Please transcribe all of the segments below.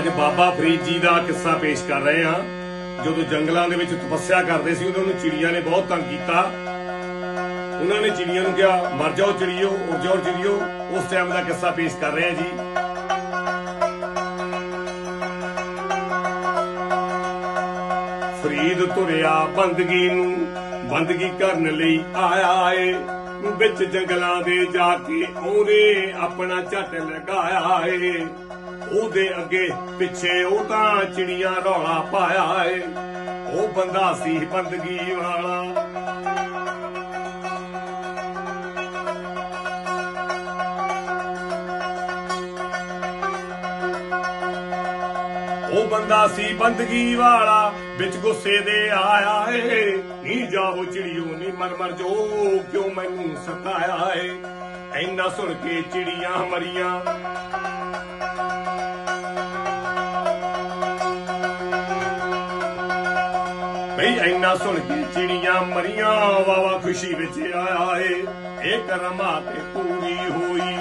ਅੱਜ ਬਾਬਾ ਫਰੀਦ ਜੀ ਦਾ ਕਿੱਸਾ ਪੇਸ਼ ਕਰ ਰਹੇ ਹਾਂ। ਜਦੋਂ ਜੰਗਲਾਂ ਦੇ ਵਿੱਚ ਤਪੱਸਿਆ ਕਰਦੇ ਸੀ ਉਹਨਾਂ ਨੂੰ ਚਿੜੀਆਂ ਨੇ ਬਹੁਤ ਤੰਗ ਕੀਤਾ। ਉਹਨਾਂ ਨੇ ਚਿੜੀਆਂ ਨੂੰ ਕਿਹਾ, ਮਰ ਜਾਓ ਚਿੜੀਓ ਉੜ ਜਾਓ ਚਿੜੀਓ। ਉਸ ਟਾਈਮ ਦਾ ਕਿੱਸਾ ਪੇਸ਼ ਕਰ ਰਹੇ ਹਾਂ ਜੀ। ਫਰੀਦ ਤੁਰਿਆ ਬੰਦਗੀ ਨੂੰ, ਬੰਦਗੀ ਕਰਨ ਲਈ ਆਇਆ ਏ। ਵਿੱਚ ਜੰਗਲਾਂ ਦੇ ਜਾ ਕੇ ਉਹਨੇ ਆਪਣਾ ਝੱਟ ਲਗਾਇਆ ਏ। ਉਹਦੇ ਅੱਗੇ ਪਿੱਛੇ ਉਹ ਤਾਂ ਚਿੜੀਆਂ ਰੌਲਾ ਪਾਇਆ ਏ। ਉਹ ਬੰਦਾ ਸੀ ਬੰਦਗੀ ਵਾਲਾ। ਉਹ ਬੰਦਾ ਸੀ ਬੰਦਗੀ ਵਾਲਾ, ਵਿੱਚ ਗੁੱਸੇ ਦੇ ਆਇਆ ਏ। ਨੀ ਜਾਓ ਚਿੜੀਓ, ਨੀ ਮਰ ਮਰ ਜੋ, ਕਿਉਂ ਮੈਨੂੰ ਸਤਾਇਆ ਏ। ਐਨਾ ਸੁਣ ਕੇ ਚਿੜੀਆਂ ਮਰੀਆਂ। ਬਈ ਐਨਾ ਸੁਣ ਕੇ ਚਿੜੀਆਂ ਮਰੀਆਂ ਵਾਵਾ ਖੁਸ਼ੀ ਵਿੱਚ ਆਇਆ ਏ। ਇਹ ਕਰਮਾਂ ਤੇ ਪੂਰੀ ਹੋਈ।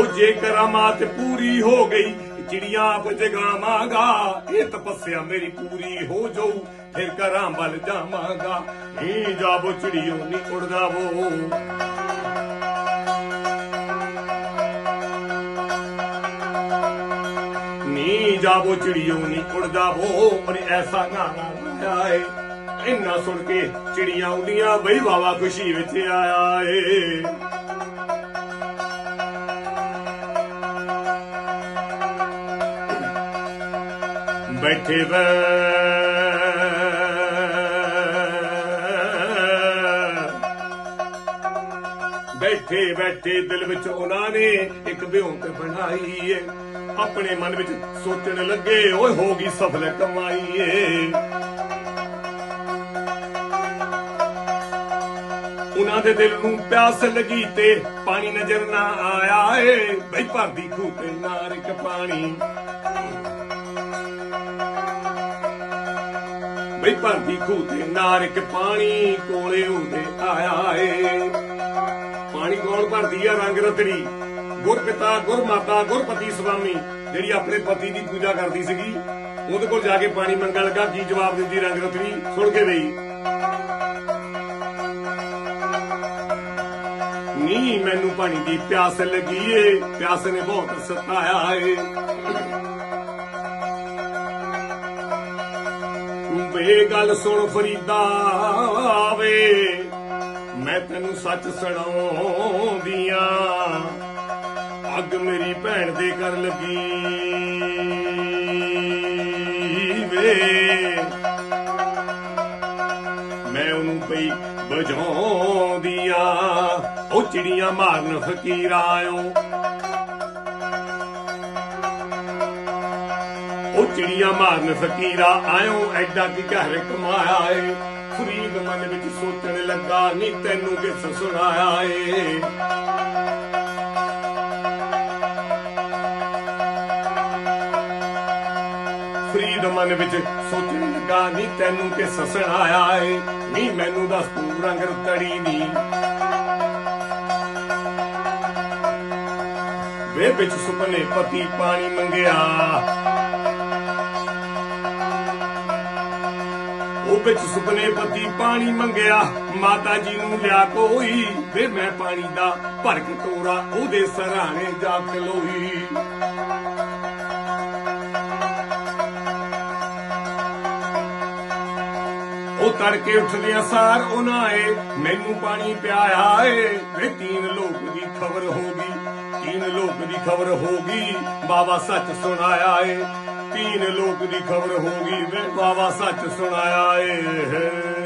ਉਹ ਜੇ ਕਰਾਮਾਤ ਪੂਰੀ ਹੋ ਗਈ, ਚਿੜੀਆਂ ਆਪ ਜਗਾਵਾਂਗਾ। ਇਹ ਤਪੱਸਿਆ ਮੇਰੀ ਪੂਰੀ ਹੋ ਜਾਊ, ਫਿਰ ਕਰਾਂ ਵੱਲ ਜਾਵਾਂਗਾ। ਨੀ ਜਾਬੋ ਚਿੜੀਓ ਨੀ ਉੜਦਾ ਵੋ। ਜਾਵੋ ਜਾਬੋ ਚਿੜੀਓ ਨੀ ਉੜਦਾ ਵੋ ਪਰ ਐਸਾ ਗਾਣਾ ਗਾਇਆ ਇੰਨਾ ਸੁਣ ਕੇ ਚਿੜੀਆਂ ਉੱਡੀਆਂ, ਬਈ ਵਾਵਾ ਖੁਸ਼ੀ ਵਿੱਚ ਆਇਆ ਏ ਬੈਠੇ ਵੇ। ਬੈਠੇ ਬੈਠੇ ਦਿਲ ਵਿੱਚ ਉਹਨਾਂ ਨੇ ਇੱਕ ਬਿਉਂਤ ਬਣਾਈ ਏ। ਆਪਣੇ ਮਨ ਵਿੱਚ ਸੋਚਣ ਲੱਗੇ, ਓਏ ਹੋ ਗਈ ਸਫਲ ਕਮਾਈ ਏ ਉਹਨਾਂ ਦੇ ਦਿਲ ਨੂੰ ਪਿਆਸ ਲੱਗੀ ਤੇ ਪਾਣੀ ਨਜ਼ਰ ਨਾ ਆਇਆ ਏ। ਬਈ ਭਰਦੀ ਖੂਹ ਤੇ ਨਾਰਕ ਪਾਣੀ। ਬਈ ਭਰਦੀ ਖੂਹ ਤੇ ਨਾਰਕ ਪਾਣੀ ਕੋਲੇ ਹੁੰਦੇ ਆਇਆ ਏ। ਪਾਣੀ ਕੌਣ ਭਰਦੀ ਆ ਰੰਗ ਰਤੜੀ ਗੁਰ ਗੁਰਪਿਤਾ ਗੁਰਮਾਤਾ ਗੁਰਪਤੀ ਸੁਆਮੀ ਜਿਹੜੀ ਆਪਣੇ ਪਤੀ ਦੀ ਪੂਜਾ ਕਰਦੀ ਸੀਗੀ, ਉਹਦੇ ਕੋਲ ਜਾ ਕੇ ਪਾਣੀ ਮੰਗਣ ਲੱਗਾ, ਕੀ ਜਵਾਬ ਦਿੰਦੀ ਰੰਗ ਰਤੜੀ ਸੁਣ ਕੇ ਬਈ। ਨੀ ਮੈਨੂੰ ਪਾਣੀ ਦੀ ਪਿਆਸ ਲੱਗੀ ਏ, ਪਿਆਸ ਨੇ ਬਹੁਤ ਸਤਾਇਆ ਏ। ਵੇ ਗੱਲ ਸੁਣ ਫਰੀਦਾ ਵੇ ਮੈਂ ਤੈਨੂੰ ਸੱਚ ਸੁਣਾਉਂਦੀਆਂ ਅੱਗ ਮੇਰੀ ਭੈਣ ਦੇ ਕਰ ਲੱਗੀ। ਵੇ। ਮੈਂ ਉਹਨੂੰ ਪਈ ਬਜਾਉਂਦੀਆਂ ਉਹ ਚਿੜੀਆਂ ਮਾਰਨ ਫਕੀਰ ਆਇਓ ਉਹ ਚਿੜੀਆਂ ਮਾਰਨ ਫਕੀਰਾ ਆਇਓ, ਐਡਾ ਕੀ ਘਰ ਕਮਾਇਆ ਏ। ਫਰੀਦ ਮਨ ਵਿੱਚ ਸੋਚਣ ਲੱਗਾ, ਨੀ ਤੈਨੂੰ ਕਿਸ ਸੁਣਾਇਆ ਏ। ਫਰੀਦ ਮਨ ਵਿੱਚ ਸੋਚਣ ਲੱਗਾ, ਨੀ ਤੈਨੂੰ ਕਿਸ ਸੁਣਾਇਆ ਏ? ਨੀ ਮੈਨੂੰ ਦੱਸ ਤੂੰ ਰੰਗ ਰਤੜੀ ਦੀ ਵੇ ਵਿੱਚ ਸੁਪਨੇ ਪਤੀ ਪਾਣੀ ਮੰਗਿਆ। ਉਹ ਵਿੱਚ ਸੁਪਨੇ ਪਤੀ ਪਾਣੀ ਮੰਗਿਆ। ਮਾਤਾ ਜੀ ਨੂੰ ਲਿਆ ਕੋਈ। ਵੇ ਮੈਂ ਪਾਣੀ ਦਾ ਭਰ ਕਟੋਰਾ ਉਹਦੇ ਸਰਾਣੇ ਜਾ ਖਲੋਈ। ਉਹ ਤੜਕੇ ਉੱਠਦਿਆਂ ਸਾਰ ਉਹਨਾਂ ਏ ਮੈਨੂੰ ਪਾਣੀ ਪਿਆਇਆ ਏ। ਵੇ ਤੀਨ ਲੋਕ ਦੀ ਖਬਰ ਹੋ ਗਈ, ਤੀਨ ਲੋਕ ਦੀ ਖਬਰ ਹੋ ਗਈ, ਬਾਬਾ ਸੱਚ ਸੁਣਾਇਆ ਏ। ਤੀਨ ਲੋਕ ਦੀ ਖਬਰ ਹੋ ਗਈ, ਵੇ ਬਾਬਾ ਸੱਚ ਸੁਣਾਇਆ ਏ।